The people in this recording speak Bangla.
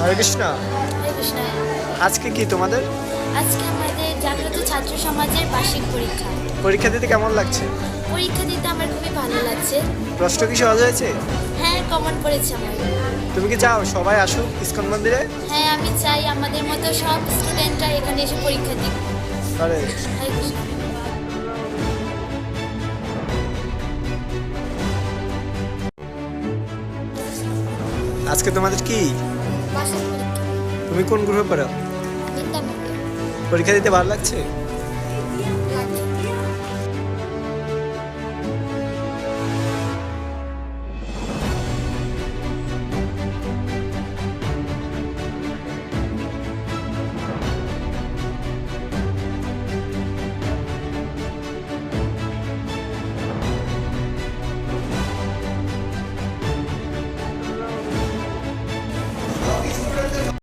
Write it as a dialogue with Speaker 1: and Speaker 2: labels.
Speaker 1: হরে কৃষ্ণ। আজকে কি তোমাদের?
Speaker 2: আজকে আমাদের জাগ্রত ছাত্র সমাজের বার্ষিক পরীক্ষা।
Speaker 1: পরীক্ষা দিতে কেমন লাগছে?
Speaker 2: পরীক্ষা দিতে আমার খুবই ভালো লাগছে।
Speaker 1: প্রশ্ন কি সহজ হয়েছে?
Speaker 2: হ্যাঁ কমন পড়েছে আমার।
Speaker 1: তুমি কি চাও সবাই আসুক ইস্কন মন্দিরে?
Speaker 2: হ্যাঁ আমি চাই আমাদের মতো সব স্টুডেন্টরা এখানে এসে পরীক্ষা দিক।
Speaker 1: হরে আজকে তোমাদের কি? তুমি কোন গ্রুপে পড়ো? পরীক্ষা দিতে ভালো লাগছে?